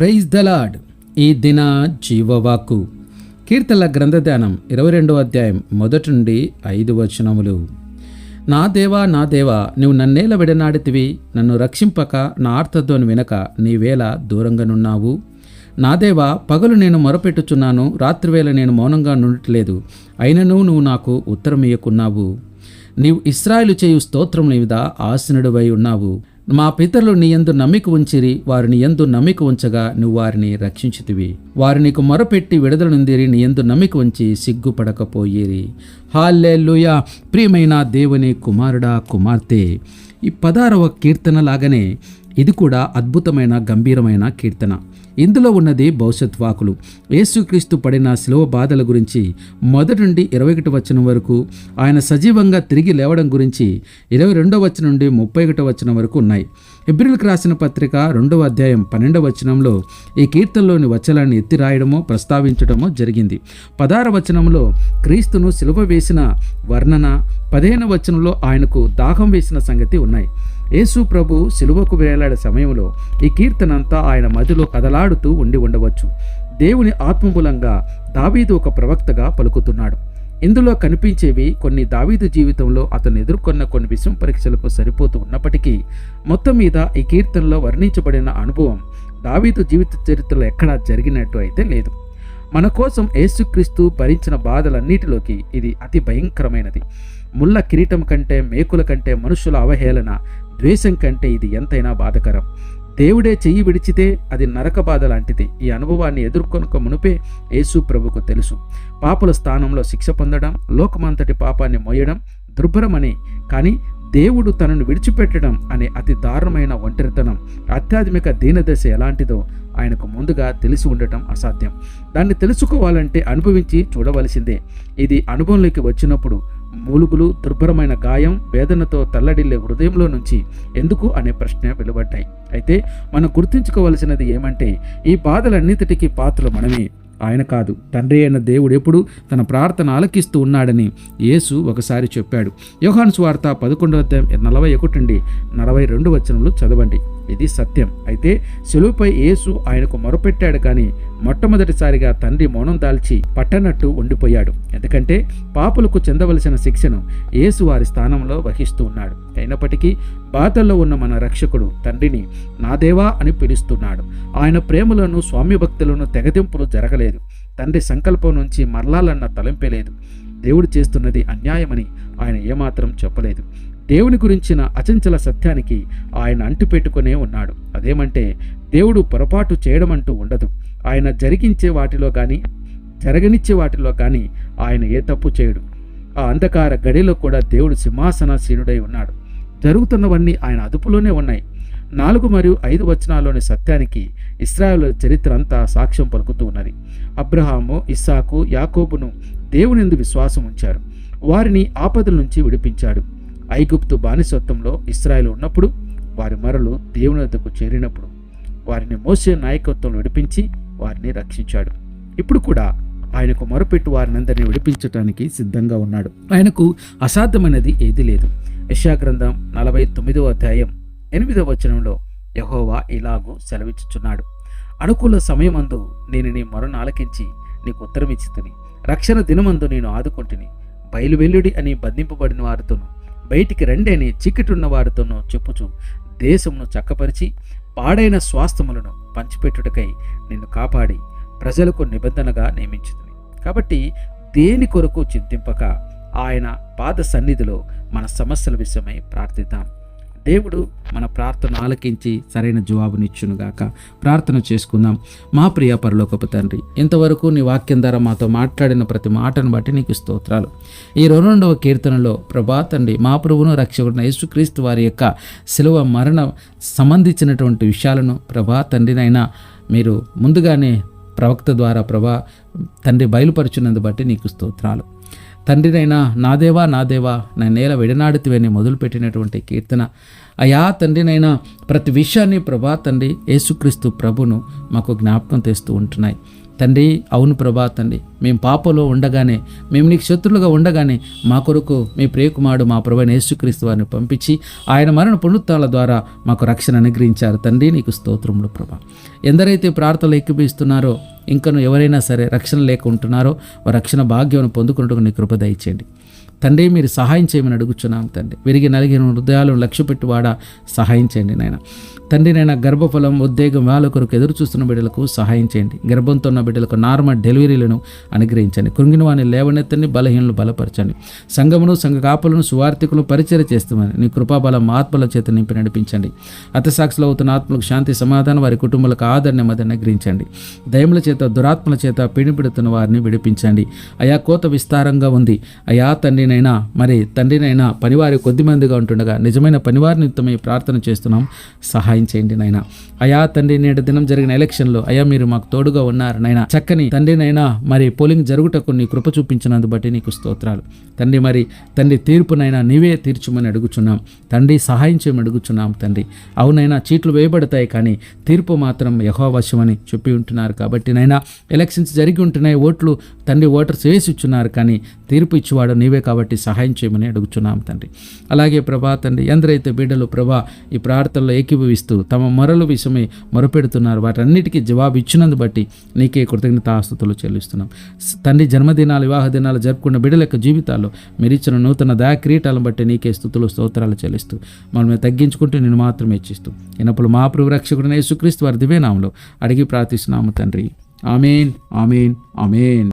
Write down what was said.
Praise the lord ఈ దిన జీవవాకు కీర్తల గ్రంథధ్యానం ఇరవై రెండవ అధ్యాయం మొదటి నుండి ఐదు వచనములు. నా దేవా నా దేవా నువ్వు నన్నేల విడనాడితివి నన్ను రక్షింపక నా ఆర్తధ్వని వినక నీవేళ దూరంగానున్నావు నా దేవా పగలు నేను మొరపెట్టుచున్నాను రాత్రివేళ నేను మౌనంగా నుండట్లేదు అయినను నువ్వు నాకు ఉత్తరం ఇయ్యకున్నావు నీవు ఇస్రాయేలు చేయు స్తోత్రం మీద ఆసనుడివై ఉన్నావు. మా పితరులు నీ యందు నమ్మిక ఉంచిరి వారిని యందు నమ్మిక ఉంచగా నువ్వు వారిని రక్షించితివి. వారు నీకు మొరపెట్టి విడుదల నుందిరి నీ యందు నమ్మిక ఉంచి సిగ్గుపడకపోయేరి. హాల్లెలూయా! ప్రియమైన దేవుని కుమారుడా కుమార్తె! ఈ పదారవ కీర్తన లాగానే ఇది కూడా అద్భుతమైన గంభీరమైన కీర్తన. ఇందులో ఉన్నది భవిష్యత్ వాకులు యేసుక్రీస్తు పడిన శిలువ బాధల గురించి మొదటి నుండి ఇరవై ఒకటి వచనం వరకు ఆయన సజీవంగా తిరిగి లేవడం గురించి ఇరవై రెండవ వచనం నుండి ముప్పై ఒకటో వచనం వరకు ఉన్నాయి. ఎబ్రిల్కి రాసిన పత్రిక రెండవ అధ్యాయం పన్నెండవ వచనంలో ఈ కీర్తనలోని వచనాన్ని ఎత్తి రాయడమో ప్రస్తావించడమో జరిగింది. పదార వచనంలో క్రీస్తును శిలువ వేసిన వర్ణన పదిహేను వచనంలో ఆయనకు దాహం వేసిన సంగతి ఉన్నాయి. యేసు ప్రభు సిలువకు వేలాడే సమయంలో ఈ కీర్తన అంతా ఆయన మదిలో కదలాడుతూ ఉండి ఉండవచ్చు. దేవుని ఆత్మమూలంగా దావీదు ఒక ప్రవక్తగా పలుకుతున్నాడు. ఇందులో కనిపించేవి కొన్ని దావీదు జీవితంలో అతను ఎదుర్కొన్న కొన్ని విషం పరీక్షలకు సరిపోతూ ఉన్నప్పటికీ మొత్తం మీద ఈ కీర్తనలో వర్ణించబడిన అనుభవం దావీదు జీవిత చరిత్రలో ఎక్కడా జరిగినట్టు అయితే లేదు. మన కోసం యేసుక్రీస్తు భరించిన బాధలన్నిటిలోకి ఇది అతి భయంకరమైనది. ముళ్ళ కిరీటం కంటే మేకుల కంటే మనుషుల అవహేళన ద్వేషం కంటే ఇది ఎంతైనా బాధకరం. దేవుడే చెయ్యి విడిచితే అది నరక బాధ లాంటిది. ఈ అనుభవాన్ని ఎదుర్కొనక మునుపే యేసు ప్రభుకు తెలుసు. పాపుల స్థానంలో శిక్ష పొందడం లోకమంతటి పాపాన్ని మోయడం దుర్భరమని కానీ దేవుడు తనను విడిచిపెట్టడం అనే అతి దారుణమైన ఒంటరితనం ఆధ్యాత్మిక దీనదశ ఎలాంటిదో ఆయనకు ముందుగా తెలిసి ఉండటం అసాధ్యం. దాన్ని తెలుసుకోవాలంటే అనుభవించి చూడవలసిందే. ఇది అనుభవంలోకి వచ్చినప్పుడు మూలుగులు దుర్భరమైన గాయం వేదనతో తల్లడిల్లే హృదయంలో నుంచి ఎందుకు అనే ప్రశ్న వెలువడ్డాయి. అయితే మనం గుర్తుంచుకోవలసినది ఏమంటే ఈ బాధలన్నిటికీ పాత్రలు మనమే. ఆయన కాదు. తండ్రి అయిన దేవుడు ఎప్పుడు తన ప్రార్థన ఆలకిస్తూ ఉన్నాడని యేసు ఒకసారి చెప్పాడు. యోహాన్స్ స్వార్త పదకొండవ నలభై ఒకటి నుండి నలభై రెండు వచనంలో చదవండి. ఇది సత్యం. అయితే సెలువుపై యేసు ఆయనకు మొరపెట్టాడు కానీ మొట్టమొదటిసారిగా తండ్రి మౌనం దాల్చి పట్టనట్టు ఉండిపోయాడు. ఎందుకంటే పాపులకు చెందవలసిన శిక్షను యేసు వారి స్థానంలో వహిస్తూ ఉన్నాడు. అయినప్పటికీ బాధల్లో ఉన్న మన రక్షకుడు తండ్రిని నా దేవా అని పిలుస్తున్నాడు. ఆయన ప్రేమలను స్వామ్యభక్తులను తెగదింపులు జరగలేదు. తండ్రి సంకల్పం నుంచి మరలాలన్న తలంపేలేదు దేవుడు చేస్తున్నది అన్యాయమని ఆయన ఏమాత్రం చెప్పలేదు. దేవుని గురించిన అచంచల సత్యానికి ఆయన అంటిపెట్టుకునే ఉన్నాడు. అదేమంటే దేవుడు పొరపాటు చేయడం అంటూ ఉండదు. ఆయన జరిగించే వాటిలో కానీ జరగనిచ్చే వాటిలో కానీ ఆయన ఏ తప్పు చేయడు. ఆ అంధకార గడిలో కూడా దేవుడు సింహాసనాసీనుడై ఉన్నాడు. జరుగుతున్నవన్నీ ఆయన అదుపులోనే ఉన్నాయి. నాలుగు మరియు ఐదు వచనాల్లోని సత్యానికి ఇస్రాయల్ చరిత్ర అంతా సాక్ష్యం పలుకుతూ ఉన్నది. అబ్రహాము ఇస్సాకు యాకోబును దేవునిందు విశ్వాసం ఉంచారు వారిని ఆపదల నుంచి విడిపించాడు. ఐగుప్తు బానిసత్వంలో ఇస్రాయల్ ఉన్నప్పుడు వారి మరలు దేవుని వద్దకు చేరినప్పుడు వారిని మోసే నాయకత్వం విడిపించి వారిని రక్షించాడు. ఇప్పుడు కూడా ఆయనకు మొరపెట్టు వారినందరినీ విడిపించటానికి సిద్ధంగా ఉన్నాడు. ఆయనకు అసాధ్యమైనది ఏది లేదు. యశాగ్రంథం నలభై తొమ్మిదవ అధ్యాయం ఎనిమిదవ వచనంలో యహోవా ఇలాగూ సెలవిచ్చుచున్నాడు. అనుకూల సమయమందు నేను నీ మొరను ఆలకించి నీకు ఉత్తరం ఇచ్చితిని రక్షణ దినమందు నేను ఆదుకుంటుని బయలువెల్లుడి అని బంధింపబడిన వారితోనూ బయటికి రండి అని చిక్కిటున్న వారితోనూ చెప్పుచు దేశమును చక్కపరిచి పాడైన స్వాస్థములను పంచిపెట్టుటకై నిన్ను కాపాడి ప్రజలకు నిబంధనగా నియమించుతుంది కాబట్టి దేని కొరకు చింతింపక ఆయన పాద సన్నిధిలో మన సమస్యల విషయమై ప్రార్థిద్దాం. దేవుడు మన ప్రార్థన ఆలకించి సరైన జవాబునిచ్చునుగాక. ప్రార్థన చేసుకుందాం. మా ప్రియ పరలోకపు తండ్రి ఇంతవరకు నీ వాక్యం ద్వారా మాతో మాట్లాడిన ప్రతి మాటను బట్టి నీకు స్తోత్రాలు. ఈ రెండవ కీర్తనలో ప్రభా తండ్రి మా ప్రభువును రక్షకుడిన యేసుక్రీస్తు వారి యొక్క శిలువ మరణ సంబంధించినటువంటి విషయాలను ప్రభా తండ్రినైనా మీరు ముందుగానే ప్రవక్త ద్వారా ప్రభా తండ్రి బయలుపరిచినందు బట్టి నీకు స్తోత్రాలు. తండ్రినైనా నాదేవా నాదేవా నా నేల విడనాడుతువని మొదలుపెట్టినటువంటి కీర్తన. అయా తండ్రినైనా ప్రతి విషయాన్ని ప్రభా తండ్రి యేసుక్రీస్తు ప్రభును మాకు జ్ఞాపకం తెస్తూ ఉంటున్నాయి. తండ్రి అవును ప్రభా తండ్రి మేము పాపలో ఉండగానే మేము నీకు శత్రులుగా ఉండగానే మా కొరకు మీ ప్రియకుమారుడు మా ప్రభుని యేసుక్రీస్తు వారిని పంపించి ఆయన మరణ పునరుత్నాల ద్వారా మాకు రక్షణ అనుగ్రహించారు. తండ్రి నీకు స్తోత్రములు ప్రభా. ఎందరైతే ప్రార్థనలు ఎక్కిపిస్తున్నారో ఇంకను ఎవరైనా సరే రక్షణ లేక ఉంటున్నారో వారి రక్షణ భాగ్యం పొందుకున్నట్టుగా నీ కృప దయచేయండి. తండ్రి మీరు సహాయం చేయమని అడుగుచున్నాం తండ్రి. విరిగి నలిగిన హృదయాలను లక్ష్య పెట్టువాడా? సహాయం చేయండి నాయన. తండ్రి నైనా గర్భఫలం ఉద్వేగం వాళ్ళ కొరకు ఎదురు చూస్తున్న బిడ్డలకు సహాయం చేయండి. గర్భంతో ఉన్న బిడ్డలకు నార్మల్ డెలివరీలను అనుగ్రహించండి. కృంగిన వాని లేవనెత్తని బలహీనలు బలపరచండి. సంఘమును సంఘ కాపులను సువార్థికులను పరిచయం చేస్తామని నీ కృపాబలం ఆత్మల చేత నింపి నడిపించండి. అతసాక్షులు అవుతున్న ఆత్మలకు శాంతి సమాధానం వారి కుటుంబాలకు ఆదరణ మధ్య అనుగ్రహించండి. దయముల చేత దురాత్మల చేత పీడిపెడుతున్న వారిని విడిపించండి. అయా కోత విస్తారంగా ఉంది. అయా తల్లినైనా మరి తండ్రినైనా పనివారి కొద్ది మందిగా ఉంటుండగా నిజమైన పనివారి నిమిత్తమై ప్రార్థన చేస్తున్నాం. సహాయం చేయండి నాయన. అయా తండ్రి నేటి దినం జరిగిన ఎలక్షన్లో అయా మీరు మాకు తోడుగా ఉన్నారు నాయన. చక్కని తండ్రినైనా మరి పోలింగ్ జరుగుటకు నీ కృప చూపించినందు బట్టి నీకు స్తోత్రాలు. తండ్రి మరి తండ్రి తీర్పునైనా నీవే తీర్చుమని అడుగుచున్నాం. తండ్రి సహాయం చేయమని అడుగుచున్నాం తండ్రి. అవునైనా చీట్లు వేయబడతాయి కానీ తీర్పు మాత్రం యహోవశమని చెప్పి ఉంటున్నారు. కాబట్టి నైనా ఎలక్షన్స్ జరిగి ఉంటున్నాయి ఓట్లు తండ్రి ఓటర్స్ వేసి ఇచ్చున్నారు కానీ తీర్పు ఇచ్చేవాడు నీవే కాబట్టి సహాయం చేయమని అడుగుచున్నాం తండ్రి. అలాగే ప్రభా తండ్రి ఎందరైతే బిడ్డలు ప్రభా ఈ ప్రార్థనలో ఏకీభవిస్తూ తమ మొరలు విషయమై మొరపెడుతున్నారు వాటన్నిటికీ జవాబు ఇచ్చినందు బట్టి నీకే కృతజ్ఞతాస్తుతులు చెల్లిస్తున్నాం. తండ్రి జన్మదినాలు వివాహ దినాలు జరుపుకున్న బిడ్డల యొక్క జీవితాల్లో మీరు ఇచ్చిన నూతన దయా క్రీటాలను బట్టి నీకే స్థుతులు స్తోత్రాలు చెల్లిస్తూ మనల్ని తగ్గించుకుంటూ నేను మాత్రమే ఇచ్చిస్తూ ఇనప్పుడు మా ప్రభు రక్షకుడిని యేసుక్రీస్తు వారి దివేనాంలో అడిగి ప్రార్థిస్తున్నాము తండ్రి. Amen amen amen.